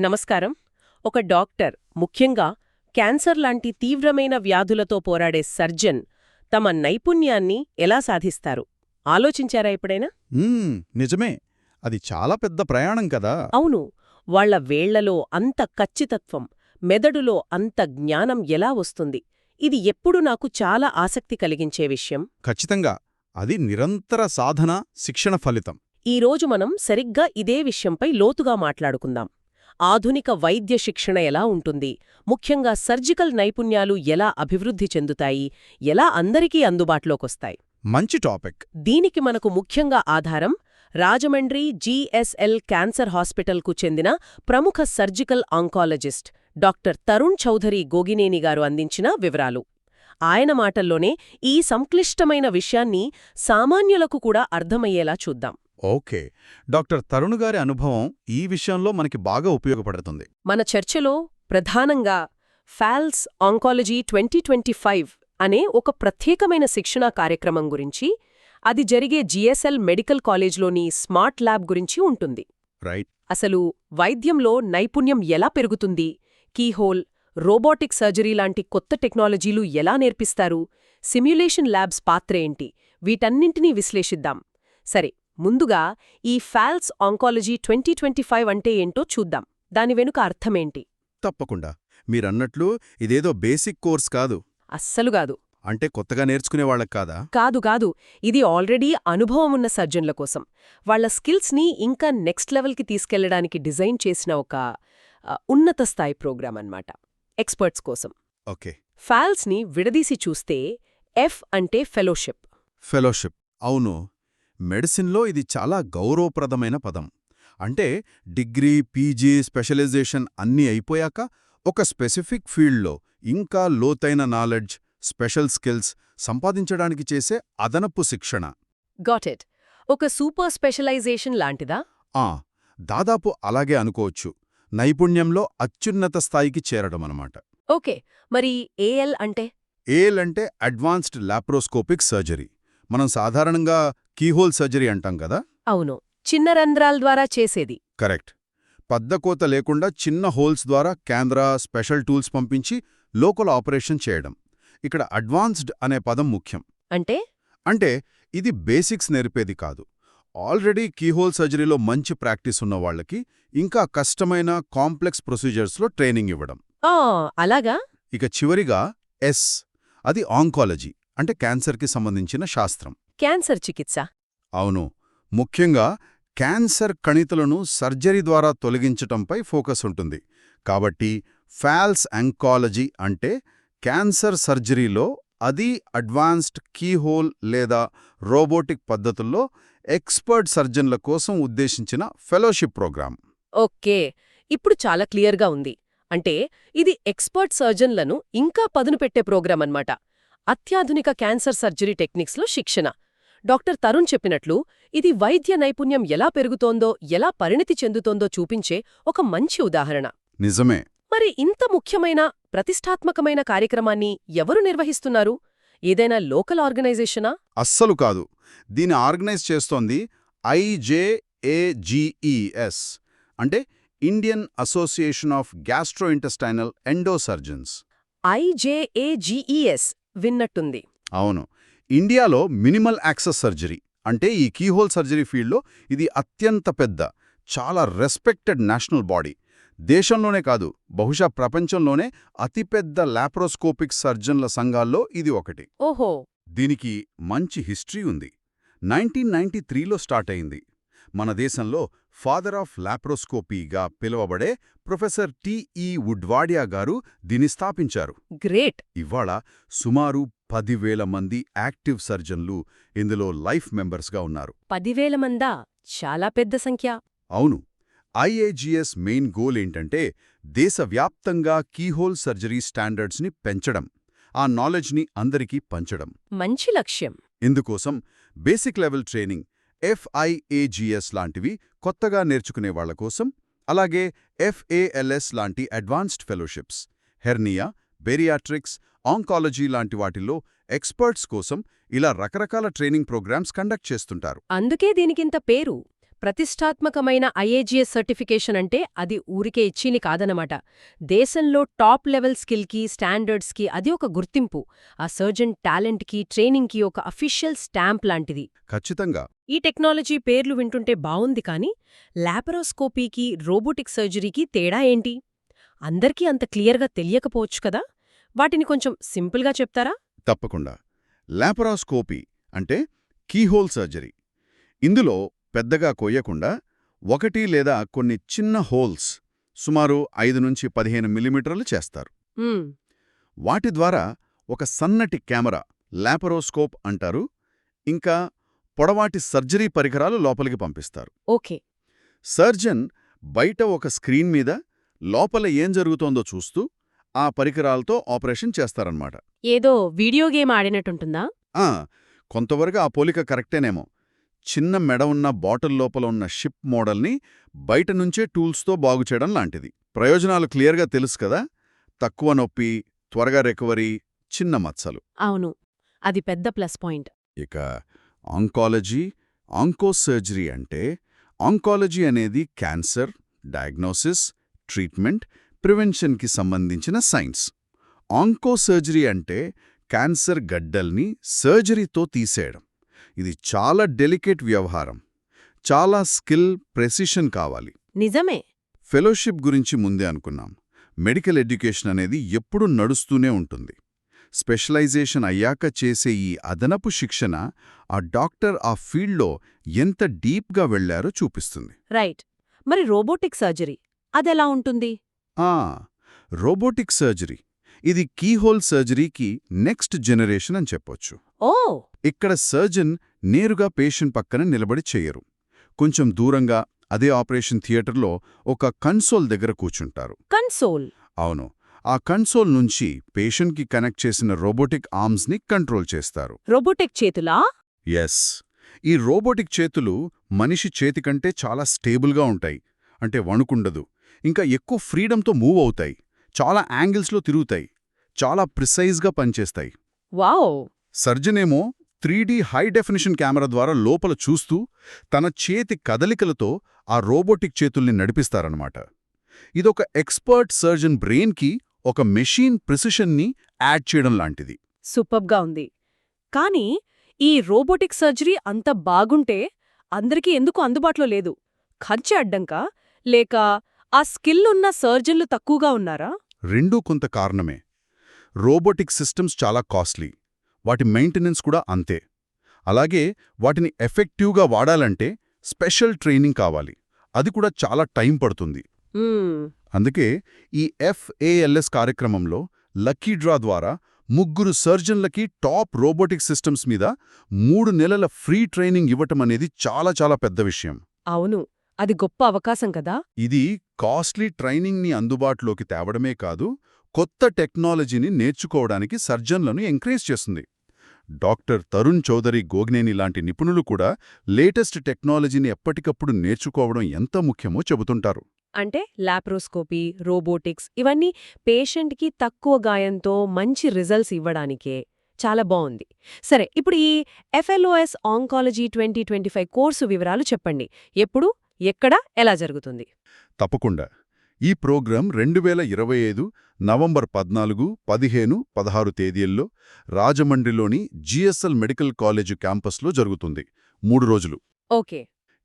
నమస్కారం. ఒక డాక్టర్ ముఖ్యంగా క్యాన్సర్ లాంటి తీవ్రమైన వ్యాధులతో పోరాడే సర్జన్ తమ నైపుణ్యాన్ని ఎలా సాధిస్తారు? ఆలోచించారా ఎప్పుడైనా? నిజమే. అది చాలా పెద్ద ప్రయాణం కదా. అవును. వాళ్ళ వేళ్ళలో అంత ఖచ్చితత్వం మెదడులో అంత జ్ఞానం ఎలా వస్తుంది? ఇది ఎప్పుడు నాకు చాలా ఆసక్తి కలిగించే విషయం. ఖచ్చితంగా. అది నిరంతర సాధన శిక్షణ ఫలితం. ఈరోజు మనం సరిగ్గా ఇదే విషయంపై లోతుగా మాట్లాడుకుందాం. ఆధునిక వైద్య శిక్షణ ఎలా ఉంటుంది? ముఖ్యంగా సర్జికల్ నైపుణ్యాలు ఎలా అభివృద్ధి చెందుతాయి? ఎలా అందరికీ అందుబాటులోకొస్తాయి? మంచి టాపిక్. దీనికి మనకు ముఖ్యంగా ఆధారం రాజమండ్రి జీఎస్ఎల్ క్యాన్సర్ హాస్పిటల్కు చెందిన ప్రముఖ surgical oncologist doctor Tarun Chaudhary Gogineni గారు అందించిన వివరాలు. ఆయన మాటల్లోనే ఈ సంక్లిష్టమైన విషయాన్ని సామాన్యులకు కూడా అర్థమయ్యేలా చూద్దాం. ఓకే. డాక్టర్ తరుణ్ గారి అనుభవం ఈ విషయంలో మనకి బాగా ఉపయోగపడుతుంది. మన చర్చలో ప్రధానంగా FALS oncology twenty twenty five అనే ఒక ప్రత్యేకమైన శిక్షణా కార్యక్రమం గురించి అది జరిగే జిఎస్ఎల్ మెడికల్ కాలేజ్లోని స్మార్ట్ ల్యాబ్ గురించి ఉంటుంది. రైట్. అసలు వైద్యంలో నైపుణ్యం ఎలా పెరుగుతుంది? కీహోల్ రోబోటిక్ సర్జరీ లాంటి కొత్త టెక్నాలజీలు ఎలా నేర్పిస్తారు? సిమ్యులేషన్ ల్యాబ్స్ పాత్ర ఏంటి? వీటన్నింటినీ విశ్లేషిద్దాం. సరే ముందుగా ఈ FALS oncology twenty twenty five అంటే ఏంటో చూద్దాం. దాని వెనుక అర్థమేంటి? తప్పకుండా. మీరన్నట్లు ఇదేదో బేసిక్ కోర్స్ కాదు. అస్సలు కాదు. అంటే కొత్తగా నేర్చుకునే వాళ్ళకి కాదా? కాదు కాదు. ఇది ఆల్రెడీ అనుభవం ఉన్న సర్జన్ల కోసం. వాళ్ళ స్కిల్స్ని ఇంకా నెక్స్ట్ లెవెల్కి తీసుకెళ్ళడానికి డిజైన్ చేసిన ఒక ఉన్నత స్థాయి ప్రోగ్రాం అన్నమాట. ఎక్స్పర్ట్స్ కోసం. ఓకే. ఫాల్స్ని విడదీసి చూస్తే ఎఫ్ అంటే ఫెలోషిప్. ఫెలోషిప్. అవును. మెడిసిన్లో ఇది చాలా గౌరవప్రదమైన పదం. అంటే డిగ్రీ పీజీ స్పెషలైజేషన్ అన్నీ అయిపోయాక ఒక స్పెసిఫిక్ ఫీల్డ్లో ఇంకా లోతైన నాలెడ్జ్ స్పెషల్ స్కిల్స్ సంపాదించడానికి చేసే అదనపు శిక్షణ. Got it. ఒక సూపర్ స్పెషలైజేషన్ లాంటిదా? ఆ దాదాపు అలాగే అనుకోవచ్చు. నైపుణ్యంలో అత్యున్నత స్థాయికి చేరడమనమాట ఓకే మరి ఏఎల్ అంటే? ఏల్ అంటే అడ్వాన్స్డ్ లాప్రోస్కోపిక్ సర్జరీ. మనం సాధారణంగా కీహోల్ సర్జరీ అంటాం కదా? అవును. చిన్న రంధ్రాల ద్వారా చేసేది. కరెక్ట్. పద్దకోత లేకుండా చిన్న హోల్స్ ద్వారా కేంద్ర స్పెషల్ టూల్స్ పంపించి లోకల్ ఆపరేషన్ చేయడం. ఇక్కడ అడ్వాన్స్డ్ అనే పదం ముఖ్యం. అంటే? అంటే ఇది బేసిక్స్ నేర్పేది కాదు. ఆల్రెడీ కీహోల్ సర్జరీలో మంచి ప్రాక్టీస్ ఉన్న వాళ్ళకి ఇంకా కష్టమైన కాంప్లెక్స్ ప్రొసీజర్స్లో ట్రైనింగ్ ఇవ్వడం. అలాగా? ఇక చివరిగా ఎస్. అది ఆంకాలజీ అంటే క్యాన్సర్కి సంబంధించిన శాస్త్రం. క్యాన్సర్ చికిత్స. అవును. ముఖ్యంగా క్యాన్సర్ కణితులను సర్జరీ ద్వారా తొలగించటంపై ఫోకస్ ఉంటుంది. కాబట్టి ఫాల్స్ అంకాలజీ అంటే క్యాన్సర్ సర్జరీలో అది అడ్వాన్స్డ్ కీహోల్ లేదా రోబోటిక్ పద్ధతుల్లో ఎక్స్పర్ట్ సర్జన్ల కోసం ఉద్దేశించిన ఫెలోషిప్ ప్రోగ్రాం ఓకే. ఇప్పుడు చాలా క్లియర్గా ఉంది. అంటే ఇది ఎక్స్పర్ట్ సర్జన్లను ఇంకా పదును పెట్టే ప్రోగ్రాం అన్నమాట. అత్యాధునిక క్యాన్సర్ సర్జరీ టెక్నిక్స్లో శిక్షణ. డాక్టర్ తరుణ్ చెప్పినట్లు ఇది వైద్య నైపుణ్యం ఎలా పెరుగుతోందో ఎలా పరిణితి చెందుతోందో చూపించే ఒక మంచి ఉదాహరణ. నిజమే. మరి ఇంత ముఖ్యమైన ప్రతిష్టాత్మకమైన కార్యక్రమాన్ని ఎవరు నిర్వహిస్తున్నారు? ఏదైనా లోకల్ ఆర్గనైజేషనా? అస్సలు కాదు. దీన్ని ఆర్గనైజ్ చేస్తోంది ఐజేఏజీఈఎస్ అంటే Indian association of gastrointestinal endosurgeons. IJAGES విన్నట్టుంది. అవును. ఇండియాలో మినిమల్ యాక్సెస్ సర్జరీ అంటే ఈ కీహోల్ సర్జరీ ఫీల్డ్లో ఇది అత్యంత పెద్ద చాలా రెస్పెక్టెడ్ నేషనల్ బాడీ. దేశంలోనే కాదు బహుశా ప్రపంచంలోనే అతిపెద్ద లాప్రోస్కోపిక్ సర్జన్ల సంఘాల్లో ఇది ఒకటి. ఓహో! దీనికి మంచి హిస్టరీ ఉంది. నైన్టీన్ నైన్టీ త్రీలో స్టార్ట్ అయింది. మన దేశంలో ఫాదర్ ఆఫ్ లాప్రోస్కోపీగా పిలువబడే ప్రొఫెసర్ టిఈ వుడ్వాడియా గారు దీన్ని స్థాపించారు. గ్రేట్! ఇవాళ సుమారు పదివేల మంది యాక్టివ్ సర్జన్లు ఇందులో లైఫ్ మెంబర్స్గా ఉన్నారు. పదివేల మందా? చాలా పెద్ద సంఖ్య. అవును. ఐఏజీఎస్ మెయిన్ గోల్ ఏంటంటే దేశవ్యాప్తంగా కీహోల్ సర్జరీ స్టాండర్డ్స్ని పెంచడం ఆ నాలెడ్జ్ని అందరికీ పంచడం. మంచి లక్ష్యం. ఇందుకోసం బేసిక్ లెవెల్ ట్రైనింగ్ ఎఫ్ఐఏజీఎస్ లాంటివి కొత్తగా నేర్చుకునే వాళ్ళ కోసం అలాగే ఎఫ్ఏఎల్ఎస్ లాంటి advanced fellowships hernia bariatrics oncology లాంటి వాటిల్లో ఎక్స్పర్ట్స్ కోసం ఇలా రకరకాల ట్రైనింగ్ ప్రోగ్రామ్స్ కండక్ట్ చేస్తుంటారు. అందుకే దీనికింత పేరు. ప్రతిష్టాత్మకమైన ఐఏజీఎస్ సర్టిఫికేషన్ అంటే అది ఊరికే ఇచ్చిని కాదనమాట దేశంలో టాప్ లెవెల్ స్కిల్కి స్టాండర్డ్స్కి అది ఒక గుర్తింపు. ఆ సర్జన్ టాలెంట్కి ట్రైనింగ్కి ఒక అఫీషియల్ స్టాంప్ లాంటిది. ఖచ్చితంగా. ఈ టెక్నాలజీ పేర్లు వింటుంటే బావుంది కానీ లాపరోస్కోపీకి రోబోటిక్ సర్జరీకి తేడా ఏంటి? అందరికీ అంత క్లియర్గా తెలియకపోవచ్చు కదా? వాటిని కొంచెం సింపుల్గా చెప్తారా? తప్పకుండా. లాపరాస్కోపీ అంటే కీహోల్ సర్జరీ. ఇందులో పెద్దగా కొయ్యకుండా ఒకటి లేదా కొన్ని చిన్న హోల్స్ సుమారు ఐదు నుంచి పదిహేను మిల్లీమీటర్లు చేస్తారు. వాటి ద్వారా ఒక సన్నటి కెమెరా లాపరోస్కోప్ అంటారు ఇంకా పొడవాటి సర్జరీ పరికరాలు లోపలికి పంపిస్తారు. ఓకే. సర్జన్ బయట ఒక స్క్రీన్ మీద లోపల ఏం జరుగుతోందో చూస్తూ ఆ పరికరాలతో ఆపరేషన్ చేస్తారన్నమాట. ఏదో వీడియో గేమ్ ఆడినట్టుంటుందా? ఆ, కొంతవరకు ఆ పోలిక కరెక్టేనేమో. చిన్న మెడ ఉన్న బాటిల్ లోపల ఉన్న షిప్ మోడల్ని బయట నుంచే టూల్స్తో బాగుచేయడం లాంటిది. ప్రయోజనాలు క్లియర్గా తెలుసు కదా? తక్కువ నొప్పి త్వరగా రికవరీ చిన్న మచ్చలు. అవును. అది పెద్ద ప్లస్ పాయింట్. ఇక ఆంకాలజీ ఆంకోసర్జరీ అంటే ఆంకాలజీ అనేది క్యాన్సర్ డయాగ్నోసిస్ ట్రీట్మెంట్ ప్రివెన్షన్కి సంబంధించిన సైన్స్. ఆంకోసర్జరీ అంటే క్యాన్సర్ గడ్డల్ని సర్జరీతో తీసేయడం. ఇది చాలా డెలికేట్ వ్యవహారం. చాలా స్కిల్ ప్రెసిషన్ కావాలి. నిజమే. ఫెలోషిప్ గురించి ముందే అనుకున్నాం. మెడికల్ ఎడ్యుకేషన్ అనేది ఎప్పుడూ నడుస్తూనే ఉంటుంది. స్పెషలైజేషన్ అయ్యాక చేసే ఈ అదనపు శిక్షణ ఆ డాక్టర్ ఆ ఫీల్డ్లో ఎంత డీప్గా వెళ్ళారో చూపిస్తుంది. రైట్. మరి రోబోటిక్ సర్జరీ అదెలా ఉంటుంది? Robotic surgery. ఇది కీహోల్ సర్జరీకి నెక్స్ట్ జనరేషన్ అని చెప్పొచ్చు. ఓ! ఇక్కడ సర్జన్ నేరుగా పేషెంట్ పక్కన నిలబడి చేయరు. కొంచెం దూరంగా అదే ఆపరేషన్ థియేటర్లో ఒక కన్సోల్ దగ్గర కూర్చుంటారు. కన్సోల్? అవును. ఆ కన్సోల్ నుంచి పేషెంట్కి కనెక్ట్ చేసిన రోబోటిక్ ఆర్మ్స్ని కంట్రోల్ చేస్తారు. రోబోటిక్ చేతులా? ఎస్ ఈ రోబోటిక్ చేతులు మనిషి చేతి కంటే చాలా స్టేబుల్గా ఉంటాయి. అంటే వణుకుండదు. ఇంకా ఎక్కువ ఫ్రీడంతో మూవ్ అవుతాయి. చాలా యాంగిల్స్లో తిరుగుతాయి. చాలా ప్రిసైజ్గా పనిచేస్తాయి. Wow! సర్జనేమో three D high definition camera ద్వారా లోపల చూస్తూ తన చేతి కదలికలతో ఆ రోబోటిక్ చేతుల్ని నడిపిస్తారన్నమాట. ఇదొక ఎక్స్పర్ట్ సర్జన్ బ్రెయిన్కి ఒక మెషీన్ ప్రిసిషన్ని యాడ్ చేయడం లాంటిది. సూపర్గా ఉంది. కానీ ఈ రోబోటిక్ సర్జరీ అంత బాగుంటే అందరికీ ఎందుకు అందుబాటులో లేదు? ఖర్చు అడ్డంకా? లేక ఆ స్కిల్ ఉన్న సర్జన్లు తక్కువగా ఉన్నారా? రెండూ కొంత కారణమే. రోబోటిక్ సిస్టమ్స్ చాలా కాస్ట్లీ. వాటి మెయింటెనెన్స్ కూడా అంతే. అలాగే వాటిని ఎఫెక్టివ్గా వాడాలంటే స్పెషల్ ట్రైనింగ్ కావాలి. అది కూడా చాలా టైం పడుతుంది. అందుకే ఈ ఎఫ్ఏఎల్ఎస్ కార్యక్రమంలో లక్కీ డ్రా ద్వారా ముగ్గురు సర్జన్లకి టాప్ రోబోటిక్ సిస్టమ్స్ మీద మూడు నెలల ఫ్రీ ట్రైనింగ్ ఇవ్వటం అనేది చాలా చాలా పెద్ద విషయం. అవును. అది గొప్ప అవకాశం కదా? ఇది కాస్ట్లీ ట్రైనింగ్ని అందుబాటులోకి తేవడమే కాదు కొత్త టెక్నాలజీని నేర్చుకోవడానికి సర్జన్లను ఎంకరేజ్ చేస్తుంది. డాక్టర్ తరుణ్ చౌదరి గోగ్నేని లాంటి నిపుణులు కూడా లేటెస్ట్ టెక్నాలజీని ఎప్పటికప్పుడు నేర్చుకోవడం ఎంత ముఖ్యమో చెబుతుంటారు. అంటే లాప్రోస్కోపీ రోబోటిక్స్ ఇవన్నీ పేషెంట్కి తక్కువ గాయంతో మంచి రిజల్ట్స్ ఇవ్వడానికే. చాలా బావుంది. సరే ఇప్పుడు ఈ FALS oncology twenty twenty five course వివరాలు చెప్పండి. ఎప్పుడు? ఎక్కడ ఎలా జరుగుతుంది? తప్పకుండా. ఈ ప్రోగ్రాం రెండు వేల ఇరవై ఐదు నవంబర్ పద్నాలుగు పదిహేను పదహారు తేదీల్లో రాజమండ్రిలోని జిఎస్ఎల్ మెడికల్ కాలేజు క్యాంపస్లో జరుగుతుంది. మూడు రోజులు. ఓకే.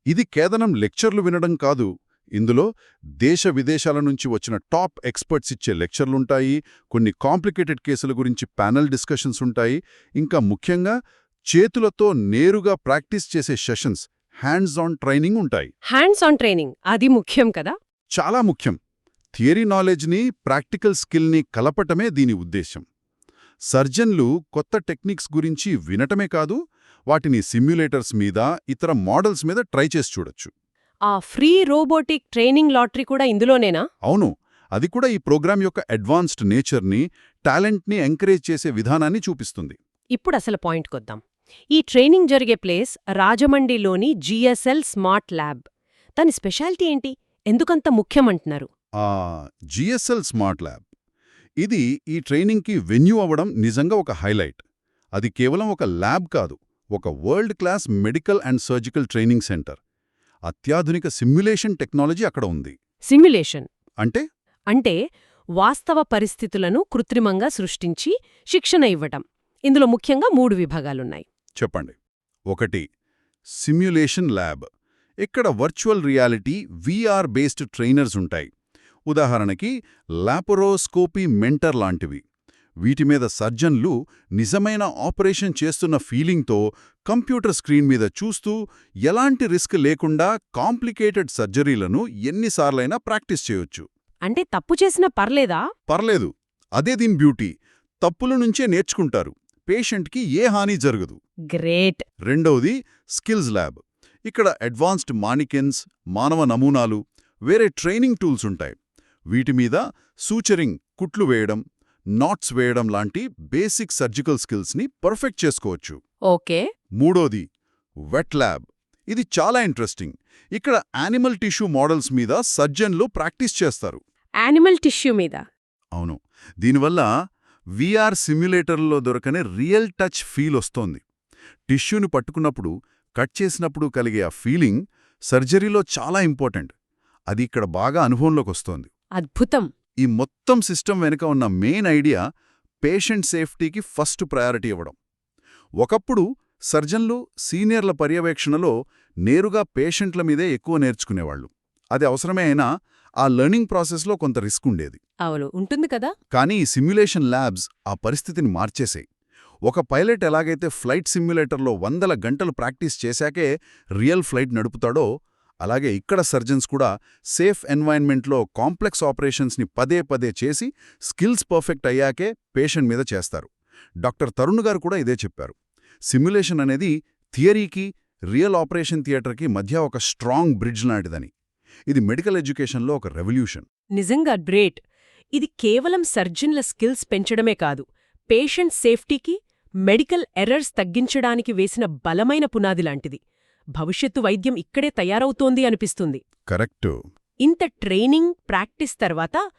ఇది కేవలం లెక్చర్లు వినడం కాదు. ఇందులో దేశ విదేశాల నుంచి వచ్చిన టాప్ ఎక్స్పర్ట్స్ ఇచ్చే లెక్చర్లుంటాయి కొన్ని కాంప్లికేటెడ్ కేసుల గురించి ప్యానెల్ డిస్కషన్స్ ఉంటాయి ఇంకా ముఖ్యంగా చేతులతో నేరుగా ప్రాక్టీస్ చేసే సెషన్స్ హ్యాండ్స్ ఆన్ ట్రైనింగ్ ఉంటాయి. హ్యాండ్స్ ఆన్ ట్రైనింగ్ అది ముఖ్యం కదా? చాలా ముఖ్యం. థియరీ నాలెడ్జ్ని ప్రాక్టికల్ స్కిల్ని కలపటమే దీని ఉద్దేశం సర్జన్లు కొత్త టెక్నిక్స్ గురించి వినటమే కాదు వాటిని సిమ్యులేటర్స్ మీద ఇతర మోడల్స్ మీద ట్రై చేసి చూడొచ్చు. ఆ ఫ్రీ రోబోటిక్ ట్రైనింగ్ లాటరీ కూడా ఇందులోనేనా? అవును. అది కూడా ఈ ప్రోగ్రాం యొక్క అడ్వాన్స్డ్ నేచర్ని టాలెంట్ని ఎంకరేజ్ చేసే విధానాన్ని చూపిస్తుంది. ఇప్పుడు అసలు పాయింట్ కొద్దాం. ఈ ట్రైనింగ్ జరిగే ప్లేస్ రాజమండ్రిలోని జిఎస్ఎల్ స్మార్ట్ ల్యాబ్. దాని స్పెషాలిటీ ఏంటి? ఎందుకంత ముఖ్యమంటున్నారు? ఆ జిఎస్ఎల్ స్మార్ట్ ల్యాబ్. ఇది ఈ ట్రైనింగ్కి వెన్యూ అవ్వడం నిజంగా ఒక హైలైట్. అది కేవలం ఒక ల్యాబ్ కాదు ఒక world class medical and surgical training centre. అత్యాధునిక సిమ్యులేషన్ టెక్నాలజీ అక్కడ ఉంది. సిమ్యులేషన్? అంటే? అంటే వాస్తవ పరిస్థితులను కృత్రిమంగా సృష్టించి శిక్షణ ఇవ్వటం. ఇందులో ముఖ్యంగా మూడు విభాగాలున్నాయి. చెప్పండి. ఒకటి సిమ్యులేషన్ ల్యాబ్ ఇక్కడ virtual reality VR based trainers ఉంటాయి. ఉదాహరణకి లాపరోస్కోపీ మెంటర్ లాంటివి. వీటి మీద సర్జన్లు నిజమైన ఆపరేషన్ చేస్తున్న ఫీలింగ్తో కంప్యూటర్ స్క్రీన్ మీద చూస్తూ ఎలాంటి రిస్క్ లేకుండా కాంప్లికేటెడ్ సర్జరీలను ఎన్నిసార్లైనా ప్రాక్టీస్ చేయొచ్చు. అంటే తప్పు చేసినా పర్లేదా? పర్లేదు. అదే దీని బ్యూటీ తప్పుల నుంచే నేర్చుకుంటారు. పేషెంట్కి ఏ హాని జరగదు. గ్రేట్. రెండవది స్కిల్స్ ల్యాబ్. ఇక్కడ అడ్వాన్స్డ్ మానికెన్స్ మానవ నమూనాలు వేరే ట్రైనింగ్ టూల్స్ ఉంటాయి. వీటి మీద సూచరింగ్ కుట్లు వేయడం నాట్స్ వేయడం లాంటి బేసిక్ సర్జికల్ స్కిల్స్ని పర్ఫెక్ట్ చేసుకోవచ్చు. ఓకే. మూడోది వెట్ ల్యాబ్. ఇది చాలా ఇంట్రెస్టింగ్. ఇక్కడ యానిమల్ టిష్యూ మోడల్స్ మీద సర్జన్లు ప్రాక్టీస్ చేస్తారు. యానిమల్ టిష్యూ మీద? అవును. దీనివల్ల వీఆర్ సిమ్యులేటర్లో దొరకని రియల్ టచ్ ఫీల్ వస్తోంది. టిష్యూని పట్టుకున్నప్పుడు కట్ చేసినప్పుడు కలిగే ఆ ఫీలింగ్ సర్జరీలో చాలా ఇంపార్టెంట్ అది ఇక్కడ బాగా అనుభవంలోకి వస్తోంది. అద్భుతం! ఈ మొత్తం సిస్టమ్ వెనుక ఉన్న మెయిన్ ఐడియా పేషెంట్ సేఫ్టీకి ఫస్ట్ ప్రయారిటీ ఇవ్వడం. ఒకప్పుడు సర్జన్లు సీనియర్ల పర్యవేక్షణలో నేరుగా పేషెంట్ల మీదే ఎక్కువ నేర్చుకునేవాళ్ళు అది అవసరమే అయినా ఆ లెర్నింగ్ ప్రాసెస్లో కొంత రిస్క్ ఉండేది. అవును. ఉంటుంది కదా? కానీ ఈ సిమ్యులేషన్ ల్యాబ్స్ ఆ పరిస్థితిని మార్చేశాయి ఒక పైలట్ ఎలాగైతే ఫ్లైట్ సిమ్యులేటర్లో వందల గంటలు ప్రాక్టీస్ చేశాకే రియల్ ఫ్లైట్ నడుపుతాడో అలాగే ఇక్కడ సర్జన్స్ కూడా సేఫ్ ఎన్వైర్న్మెంట్లో కాంప్లెక్స్ ఆపరేషన్స్ని పదే పదే చేసి స్కిల్స్ పర్ఫెక్ట్ అయ్యాకే పేషెంట్ మీద చేస్తారు. డాక్టర్ తరుణ్ గారు కూడా ఇదే చెప్పారు. సిమ్యులేషన్ అనేది థియరీకి రియల్ ఆపరేషన్ థియేటర్కి మధ్య ఒక స్ట్రాంగ్ బ్రిడ్జ్ లాంటిదని. ఇది మెడికల్ ఎడ్యుకేషన్లో ఒక రెవల్యూషన్. నిజంగా గ్రేట్. ఇది కేవలం సర్జన్ల స్కిల్స్ పెంచడమే కాదు పేషెంట్ సేఫ్టీకి మెడికల్ ఎర్రర్స్ తగ్గించడానికి వేసిన బలమైన పునాది లాంటిది. భవిష్యత్తు వైద్యం ఇక్కడే తయారవుతోంది అనిపిస్తుంది. కరెక్టు. ఇంత ట్రైనింగ్ ప్రాక్టీస్ తర్వాత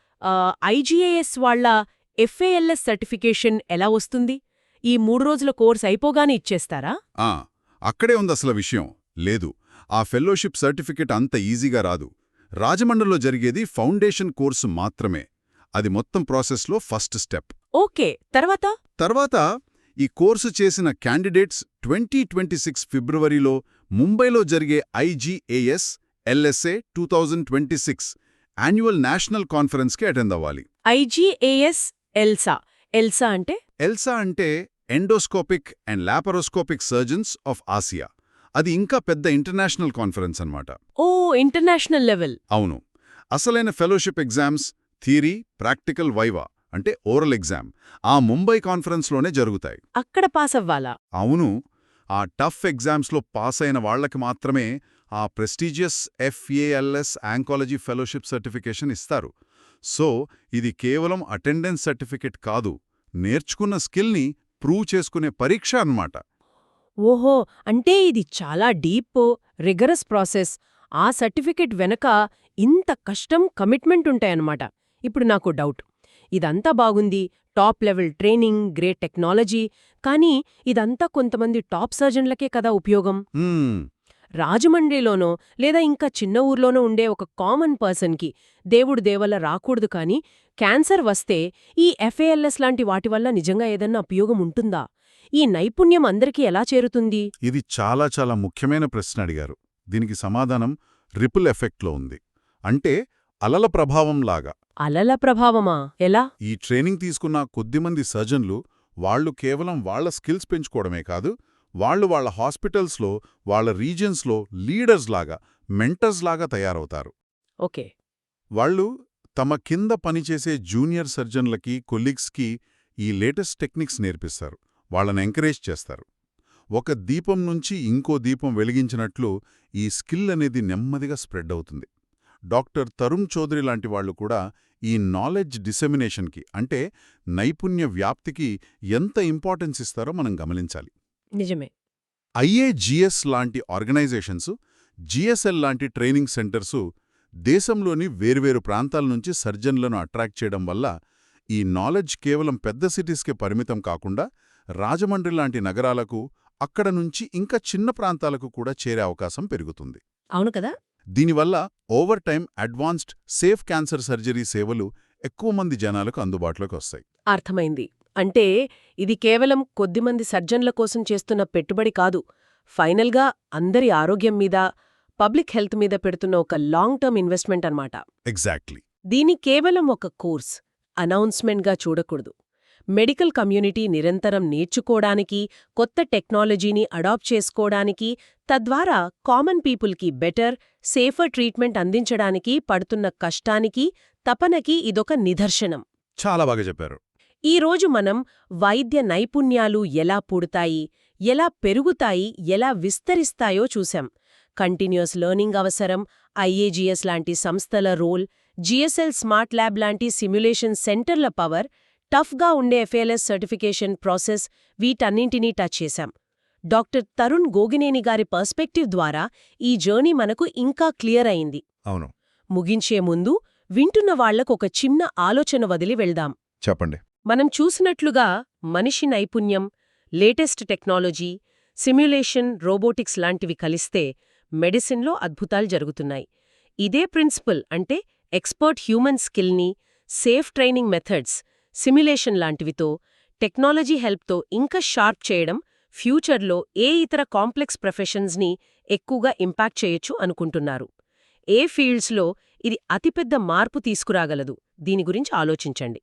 ఐజీఏఎస్ వాళ్ళ ఎఫ్ఏఎల్ఎస్ సర్టిఫికేషన్ ఎలా వస్తుంది? ఈ మూడు రోజుల కోర్స్ అయిపోగానే ఇచ్చేస్తారా? ఆ, అక్కడే ఉంది అసలు విషయం. లేదు ఆ ఫెలోషిప్ సర్టిఫికెట్ అంత ఈజీగా రాదు. రాజమండ్రిలో జరిగేది ఫౌండేషన్ కోర్సు మాత్రమే. అది మొత్తం ప్రాసెస్లో ఫస్ట్ స్టెప్. ఓకే తర్వాత? తర్వాత ఈ కోర్సు చేసిన క్యాండిడేట్స్ ట్వంటీ ట్వంటీ సిక్స్ ఫిబ్రవరిలో ముంబైలో జరిగే IGAS LSA two thousand twenty six annual national కాన్ఫరెన్స్కి attend అవ్వాలి. IGAS ELSA. ఎల్సా అంటే? ఎల్సా అంటే endoscopic and laparoscopic surgeons of Asia. అది ఇంకా పెద్ద ఇంటర్నేషనల్ కాన్ఫరెన్స్ అన్నమాట. ఓ ఇంటర్నేషనల్ లెవెల్. అవును. అసలైన fellowship exams theory practical viva అంటే ఓరల్ ఎగ్జామ్ ఆ ముంబై కాన్ఫరెన్స్లోనే జరుగుతాయి. అక్కడ పాస్ అవ్వాలా? అవును. ఆ టఫ్ ఎగ్జామ్స్లో పాస్ అయిన వాళ్ళకి మాత్రమే ఆ prestigious FALS oncology fellowship certification ఇస్తారు. సో ఇది కేవలం అటెండెన్స్ సర్టిఫికెట్ కాదు నేర్చుకున్న స్కిల్ని ప్రూవ్ చేసుకునే పరీక్ష అన్నమాట. ఓహో అంటే ఇది చాలా డీప్ రిగరస్ ప్రాసెస్. ఆ సర్టిఫికెట్ వెనక ఇంత కష్టం కమిట్మెంట్ ఉంటాయన్నమాట. ఇప్పుడు నాకు డౌట్. ఇదంతా బాగుంది. Top level training great technology. కానీ ఇదంతా కొంతమంది టాప్ సర్జన్లకే కదా ఉపయోగం. రాజమండ్రిలోనో లేదా ఇంకా చిన్న ఊర్లోనో ఉండే ఒక కామన్ పర్సన్కి దేవుడు దేవల్ల రాకూడదు కానీ క్యాన్సర్ వస్తే ఈ ఎఫ్ఏఎల్ఎస్ లాంటి వాటి వల్ల నిజంగా ఏదన్నా ఉపయోగం ఉంటుందా? ఈ నైపుణ్యం అందరికీ ఎలా చేరుతుంది? ఇది చాలా చాలా ముఖ్యమైన ప్రశ్న అడిగారు. దీనికి సమాధానం రిపుల్ ఎఫెక్ట్లో ఉంది. అంటే అలల ప్రభావంలాగా అలల ప్రభావమా? ఎలా? ఈ ట్రైనింగ్ తీసుకున్న కొద్దిమంది సర్జన్లు వాళ్ళు కేవలం వాళ్ళ స్కిల్స్ పెంచుకోవడమే కాదు వాళ్ళు వాళ్ళ హాస్పిటల్స్లో వాళ్ళ రీజియన్స్లో లీడర్స్ లాగా మెంటర్స్ లాగా తయారవుతారు. ఓకే. వాళ్ళు తమ కింద పనిచేసే జూనియర్ సర్జన్లకి కొలీగ్స్కి ఈ లేటెస్ట్ టెక్నిక్స్ నేర్పిస్తారు. వాళ్ళని ఎంకరేజ్ చేస్తారు. ఒక దీపం నుంచి ఇంకో దీపం వెలిగించినట్లు ఈ స్కిల్ అనేది నెమ్మదిగా స్ప్రెడ్ అవుతుంది. డాక్టర్ తరుణ్ చౌదరి లాంటి వాళ్ళు కూడా ఈ నాలెడ్జ్ డిసెమినేషన్కి అంటే నైపుణ్య వ్యాప్తికి ఎంత ఇంపార్టెన్స్ ఇస్తారో మనం గమనించాలి. నిజమే. ఐఏజిఎస్ లాంటి ఆర్గనైజేషన్స్ జిఎస్ఎల్ లాంటి ట్రైనింగ్ సెంటర్సు దేశంలోని వేర్వేరు ప్రాంతాల నుంచి సర్జన్లను అట్రాక్ట్ చేయడం వల్ల ఈ నాలెడ్జ్ కేవలం పెద్ద సిటీస్కే పరిమితం కాకుండా రాజమండ్రి లాంటి నగరాలకు అక్కడ నుంచి ఇంకా చిన్న ప్రాంతాలకు కూడా చేరే అవకాశం పెరుగుతుంది. అవును కదా? దీనివల్ల over time advanced safe cancer surgery సేవలు ఎక్కువ మంది జనాలకు అందుబాటులోకి వస్తాయి. అర్థమైంది. అంటే ఇది కేవలం కొద్దిమంది సర్జన్ల కోసం చేస్తున్న పెట్టుబడి కాదు. ఫైనల్గా అందరి ఆరోగ్యం మీద పబ్లిక్ హెల్త్ మీద పెడుతున్న ఒక లాంగ్ టర్మ్ ఇన్వెస్ట్మెంట్ అన్నమాట. ఎగ్జాక్ట్లీ. దీని కేవలం ఒక కోర్స్ అనౌన్స్మెంట్గా చూడకూడదు. మెడికల్ కమ్యూనిటీ నిరంతరం నేర్చుకోవడానికి కొత్త టెక్నాలజీని అడాప్ట్ చేసుకోవడానికి తద్వారా కామన్ పీపుల్కి బెటర్ సేఫర్ ట్రీట్మెంట్ అందించడానికి పడుతున్న కష్టానికి తపనకి ఇదొక నిదర్శనం. చాలా బాగా చెప్పారు. ఈరోజు మనం వైద్య నైపుణ్యాలు ఎలా పుడతాయి ఎలా పెరుగుతాయి ఎలా విస్తరిస్తాయో చూశాం. కంటిన్యూస్ లెర్నింగ్ అవసరం ఐఏజీఎస్ లాంటి సంస్థల రోల్ జిఎస్ఎల్ స్మార్ట్ ల్యాబ్ లాంటి సిమ్యులేషన్ సెంటర్ల పవర్ టఫ్గా ఉండే ఎఫ్ఏఎల్ఎస్ సర్టిఫికేషన్ ప్రాసెస్ వీటన్నింటినీ టచ్ చేశాం. డాక్టర్ తరుణ్ గోగినేని గారి పర్స్పెక్టివ్ ద్వారా ఈ జర్నీ మనకు ఇంకా క్లియర్ అయింది. అవును. ముగించే ముందు వింటున్న వాళ్ళకు ఒక చిన్న ఆలోచన వదిలి వెళ్దాం. చెప్పండి. మనం చూసినట్లుగా మనిషి నైపుణ్యం లేటెస్ట్ టెక్నాలజీ సిమ్యులేషన్ రోబోటిక్స్ లాంటివి కలిస్తే మెడిసిన్లో అద్భుతాలు జరుగుతున్నాయి. ఇదే ప్రిన్సిపల్ అంటే ఎక్స్పర్ట్ హ్యూమన్ స్కిల్ని సేఫ్ ట్రైనింగ్ మెథడ్స్ సిమ్యులేషన్ లాంటివితో టెక్నాలజీ హెల్ప్తో ఇంకా షార్ప్ చేయడం ఫ్యూచర్లో ఏ ఇతర కాంప్లెక్స్ ప్రొఫెషన్స్ని ఎక్కువగా ఇంపాక్ట్ చేయొచ్చు అనుకుంటున్నారు. ఏ ఫీల్డ్స్లో ఇది అతిపెద్ద మార్పు తీసుకురాగలదు? దీని గురించి ఆలోచించండి.